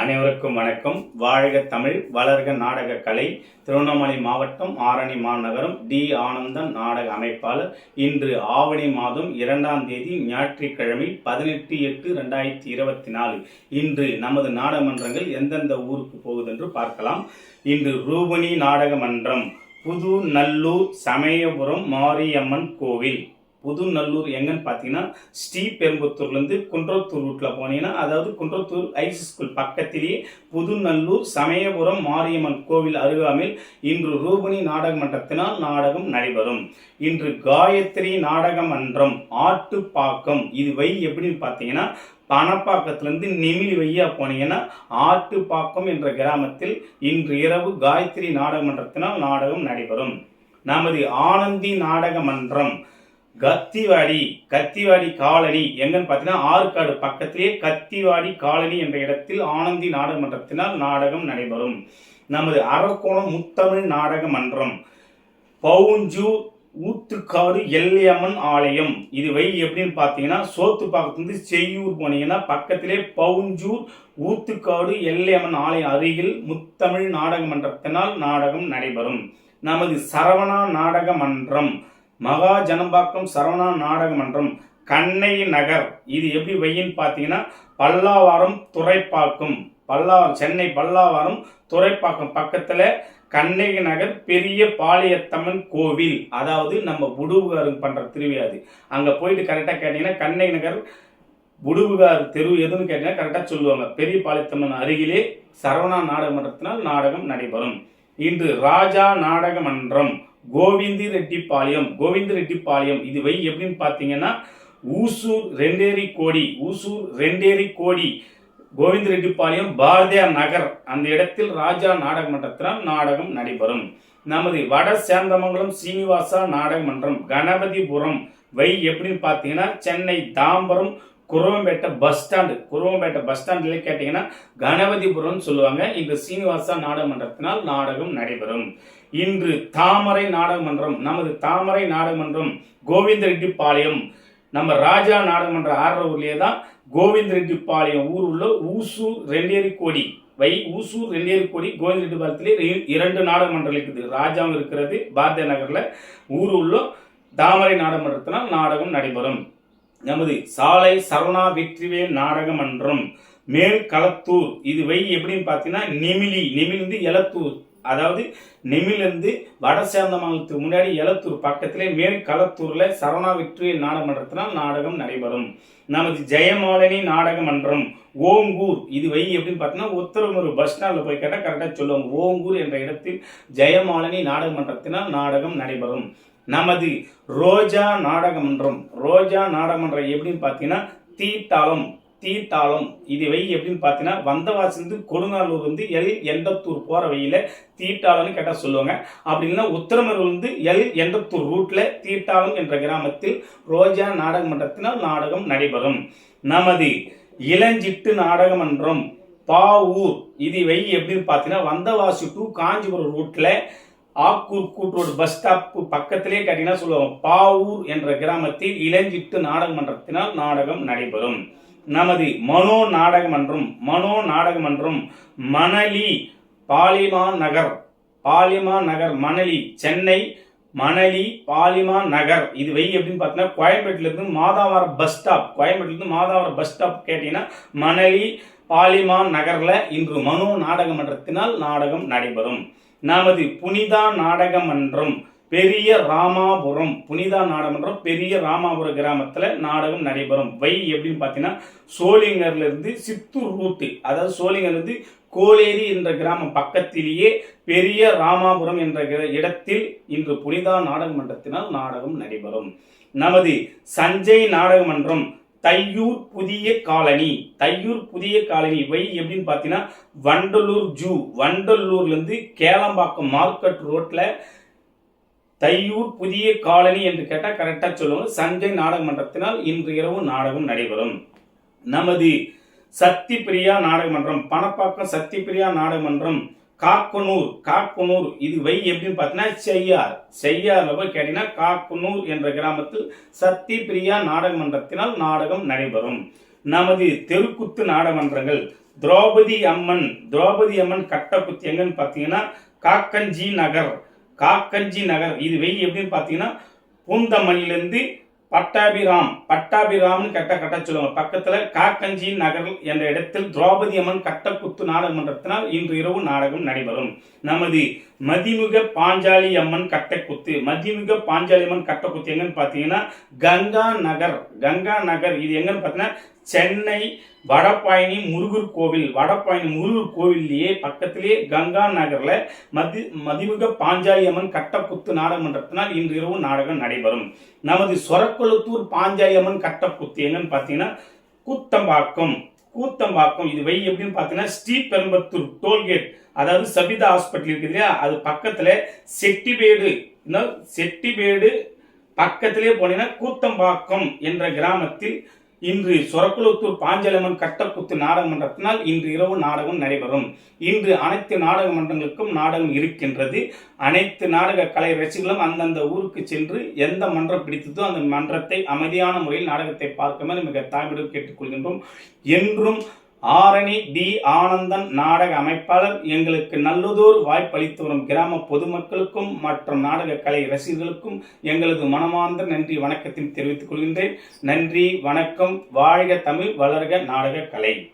அனைவருக்கும் வணக்கம். வாழ்க தமிழ் வளர்க நாடக கலை. திருவண்ணாமலை மாவட்டம் ஆரணி மாநகரம் டி. ஆனந்தன் நாடக அமைப்பாளர். இன்று ஆவணி மாதம் இரண்டாம் தேதி ஞாயிற்றுக்கிழமை பதினெட்டு எட்டு ரெண்டாயிரத்தி இருபத்தி நாலு. இன்று நமது நாடகமன்றங்கள் எந்தெந்த ஊருக்கு போகுது என்று பார்க்கலாம். இன்று ரூபணி நாடக மன்றம் புது நல்லூர் சமயபுரம் மாரியம்மன் கோவில். புதுநல்லூர் எங்கன்னு பார்த்தீங்கன்னா ஸ்ரீபெரும்புத்தூர்லேருந்து குன்றத்தூர் ரூட்டில் போனீங்கன்னா அதாவது குன்றத்தூர் ஐசி ஸ்கூல் பக்கத்திலேயே புதுநல்லூர் சமயபுரம் மாரியம்மன் கோவில் அருகாமையில் இன்று ரூபணி நாடக மன்றத்தினால் நாடகம் நடைபெறும். இன்று காயத்ரி நாடக மன்றம் ஆட்டுப்பாக்கம் இது வை எப்படின்னு பார்த்தீங்கன்னா பணப்பாக்கத்திலிருந்து நெமிலி வையா போனீங்கன்னா ஆட்டுப்பாக்கம் என்ற கிராமத்தில் இன்று இரவு காயத்ரி நாடக மன்றத்தினால் நாடகம் நடைபெறும். நமது ஆனந்தி நாடக மன்றம் கத்திவாடி கத்திவாடி காலனி எங்கன்னு பார்த்தீங்கன்னா ஆற்காடு பக்கத்திலேயே கத்திவாடி காலனி என்ற இடத்தில் ஆனந்தி நாடகமன்றத்தினால் நாடகம் நடைபெறும். நமது அரக்கோணம் முத்தமிழ் நாடக மன்றம் பவுஞ்சு ஊத்துக்காடு எல்லையம்மன் ஆலயம். இது வை எப்படின்னு பார்த்தீங்கன்னா சோத்து பாக்கத்துலேருந்து செய்யூர் போனீங்கன்னா பக்கத்திலே பவுஞ்சூர் ஊத்துக்காடு எல்லையம்மன் ஆலயம் அருகில் முத்தமிழ் நாடக மன்றத்தினால் நாடகம் நடைபெறும். நமது சரவணா நாடக மன்றம் மகா ஜனம்பாக்கம் சரவணா நாடக மன்றம் கண்ணை நகர். இது எப்படி வையின்னு பார்த்தீங்கன்னா பல்லாவாரம் துறைப்பாக்கம். பல்லாவரம் சென்னை பல்லாவாரம் துறைப்பாக்கம் பக்கத்தில் கண்ணகி நகர் பெரிய பாளையத்தம்மன் கோவில். அதாவது நம்ம புடுவுகாரு பண்ணுற திருவியாது அங்கே போயிட்டு கரெக்டாக கேட்டிங்கன்னா கண்ணகி நகர் புடுவுகார் தெரு எதுன்னு கேட்டிங்கன்னா கரெக்டாக சொல்லுவாங்க. பெரிய பாளையத்தம்மன் அருகிலே சரவணா நாடக மன்றத்தினால் நாடகம் நடைபெறும். இன்று ராஜா நாடக மன்றம் கோவிந்தி ரெட்டிப்பாளையம் கோவிந்த ரெட்டிப்பாளையம் இது வை எப்படின்னு பார்த்தீங்கன்னா ஊசூர் ரெண்டேரி கோடி ஊசூர் ரெண்டேரி கோடி கோவிந்த ரெட்டிப்பாளையம் பாரதியார் நகர் அந்த இடத்தில் ராஜா நாடக மன்றத்தினால் நாடகம் நடைபெறும். நமது வட சேந்தமங்கலம் சீனிவாசா நாடக மன்றம் கணபதிபுரம் வை எப்படின்னு பார்த்தீங்கன்னா Chennai Tambaram Guruvampettai bus stand. Guruvampettai bus ஸ்டாண்டில் கேட்டிங்கன்னா கணபதிபுரம்னு சொல்லுவாங்க. இன்று சீனிவாசா நாடகமன்றத்தினால் நாடகம் நடைபெறும். இன்று தாமரை நாடகமன்றம் நமது தாமரை நாடகமன்றம் கோவிந்த கோவிந்த ரெட்டிப்பாளையம் நம்ம ராஜா நாடகமன்ற ஆடுற ஊர்லேயே தான் கோவிந்த ரெட்டிப்பாளையம் ஊர் உள்ள ஊசூர் ரெண்டேரி கோடி வை ஊசூர் ரெண்டேரி கோடி கோவிந்த ரெட்டிப்பாளையத்திலே இரண்டு நாடகமன்றம் இருக்குது. ராஜாவும் இருக்கிறது பாரதிய நகரில் ஊர் உள்ள தாமரை நாடகமன்றத்தினால் நாடகம் நடைபெறும். நமது சாலை சரவணா வெற்றிவேல் நாடக மன்றம் மேல் களத்தூர் இது வை எப்படின்னு பார்த்தீங்கன்னா நெமிலி நெமிலிருந்து எலத்தூர் அதாவது நெமிலிருந்து வட சேந்தமங்கலத்துக்கு முன்னாடி எலத்தூர் பக்கத்திலே மேல் களத்தூரில் சரவணா வெற்றிவேல் நாடக மன்றத்தினால் நாடகம் நடைபெறும். நமது ஜெயமாலினி நாடக மன்றம் ஓங்கூர் இது வை எப்படின்னு பார்த்தீங்கன்னா உத்தரமூர் பஸ் ஸ்டாண்டில் போய் கேட்டால் கரெக்டாக சொல்லுவாங்க. ஓங்கூர் என்ற இடத்தில் ஜெயமாலினி நாடக மன்றத்தினால் நாடகம் நடைபெறும். நமது ரோஜா நாடகமன்றம். ரோஜா நாடகமன்றம் எப்படின்னு பார்த்தீங்கன்னா தீத்தாளம் தீத்தாளம் இது வை எப்படின்னு பார்த்தீங்கன்னா வந்தவாசிலிருந்து கொடுங்காலூர் வந்து எல் எண்டத்தூர் போகிற வழியில் தீட்டாளம்னு கேட்டால் சொல்லுவாங்க. அப்படி இல்லைன்னா வந்து எல் எண்டத்தூர் ரூட்டில் தீட்டாளம் என்ற கிராமத்தில் ரோஜா நாடக மன்றத்தினால் நாடகம் நடைபெறும். நமது இளஞ்சிட்டு நாடகமன்றம் பாவூர். இது வை எப்படின்னு பார்த்தீங்கன்னா வந்தவாசி டு காஞ்சிபுரம் ரூட்டில் ஆக்கூர் கூட்டோடு பஸ் ஸ்டாப்பு பக்கத்திலே கேட்டீங்கன்னா சொல்லுவாங்க பாவூர் என்ற கிராமத்தில் இளஞ்சிட்டு நாடக மன்றத்தினால் நாடகம் நடைபெறும். நமது மனோ நாடக மன்றம் மனோ நாடக மன்றம் மணலி பாலிமா நகர் பாலிமா நகர் மணலி சென்னை மணலி பாலிமா நகர். இது வை எப்படின்னு பார்த்தீங்கன்னா கோயம்பேட்டிலேருந்து மாதாவரம் பஸ் ஸ்டாப் கோயம்பேட்டில இருந்து மாதாவரம் பஸ் ஸ்டாப் கேட்டீங்கன்னா மணலி பாலிமா நகரில் இன்று மனோ நாடக மன்றத்தினால் நாடகம் நடைபெறும். நமது புனிதா நாடகமன்றம் பெரிய ராமாபுரம் புனிதா நாடகமன்றம் பெரிய ராமாபுரம் கிராமத்தில் நாடகம் நடைபெறும். வை எப்படின்னு பார்த்தீங்கன்னா சோழிங்கர்லேருந்து சித்தூர் ரூட்டு அதாவது சோழிங்கர்லேருந்து கோலேரி என்ற கிராமம் பக்கத்திலேயே பெரிய ராமாபுரம் என்ற இடத்தில் இன்று புனிதா நாடகமன்றத்தினால் நாடகம் நடைபெறும். நமது சஞ்சய் நாடகமன்றம் தையூர் புதிய காலனி. தையூர் புதிய காலனி. வை எப்படின்னு பார்த்தீங்கன்னா வண்டலூர் ஜூ. வண்டலூர்லேருந்து கேளம்பாக்கம் மார்க்கெட் ரோட்டில் தையூர் புதிய காலனி என்று கேட்டால் கரெக்டாக சொல்லுவாங்க. சஞ்சய் நாடக மன்றத்தினால் இன்று இரவு நாடகம் நடைபெறும். நமது சக்தி பிரியா நாடக மன்றம் பணப்பாக்கம் சக்தி பிரியா நாடக மன்றம் காக்குனூர் காக்குனூர் இது வை எப்படின்னு பார்த்தீங்கன்னா செய்யார். செய்யார்ல போய் கேட்டீங்கன்னா காக்குனூர் என்ற கிராமத்தில் சத்தி பிரியா நாடக மன்றத்தினால் நாடகம் நடைபெறும். நமது தெருக்குத்து நாடகமன்றங்கள் திரௌபதி அம்மன் திரௌபதி அம்மன் கட்டக்குத்து எங்கன்னு பார்த்தீங்கன்னா காக்கஞ்சி நகர். காக்கஞ்சி நகர். இது வெய் எப்படின்னு பார்த்தீங்கன்னா பூந்தமல்லியிலேருந்து பட்டாபிராம். பட்டாபிராம்னு கட்ட கட்ட சொல்லுவாங்க. பக்கத்துல காக்கஞ்சி நகர் என்ற இடத்தில் திரௌபதி அம்மன் கட்டக்குத்து நாடகமன்றத்தினால் இன்று இரவு நாடகம் நடைபெறும். நமது மதிமுக பாஞ்சாலி அம்மன் கட்டைக்குத்து மதிமுக பாஞ்சாலி அம்மன் கட்டைக்குத்து எங்கன்னு பார்த்தீங்கன்னா கங்கா நகர். கங்கா நகர். இது எங்கன்னு பார்த்தீங்கன்னா சென்னை வடபழனி முருகர் கோவில். வடபழனி முருகர் கோவில்லையே பக்கத்திலேயே கங்கா நகரில் மதி மதிமுக பாஞ்சாலி அம்மன் கட்டக்குத்து நாடகமன்றத்தினால் இன்று இரவு நாடகம் நடைபெறும். நமது சொரக்குளத்தூர் பாஞ்சாலி அம்மன் கட்டக்குத்து எங்கன்னு பார்த்தீங்கன்னா கூத்தம்பாக்கம். கூத்தம்பாக்கம். இது வை எப்படின்னு பார்த்தீங்கன்னா ஸ்ரீபெரும்பத்தூர் டோல்கேட். அதாவது சபிதா ஹாஸ்பிட்டல் இருக்குது இல்லையா? அது பக்கத்துல செட்டிபேடு. செட்டிபேடு பக்கத்திலே போனீங்கன்னா கூத்தம்பாக்கம் என்ற கிராமத்தில் இன்று சொரக்குளத்தூர் பாஞ்சலம்மன் கட்டக்குத்து நாடக மன்றத்தினால் இன்று இரவு நாடகம் நடைபெறும். இன்று அனைத்து நாடக மன்றங்களுக்கும் நாடகம் இருக்கின்றது. அனைத்து நாடக கலை ரசிகர்களும் அந்தந்த ஊருக்கு சென்று எந்த மன்றம் பிடித்ததோ அந்த மன்றத்தை அமைதியான முறையில் நாடகத்தை பார்க்குமாறு மிக தாமிடம் கேட்டுக்கொள்கின்றோம். என்றும் ஆரணி டி. ஆனந்தன் நாடக அமைப்பாளர். எங்களுக்கு நல்லதோர் வாய்ப்பளித்து வரும் கிராம பொதுமக்களுக்கும் மற்றும் நாடக கலை ரசிகர்களுக்கும் எங்களது மனமார்ந்த நன்றி வணக்கத்தையும் தெரிவித்துக் கொள்கின்றேன். நன்றி வணக்கம். வாழ்க தமிழ் வளர்க நாடக கலை.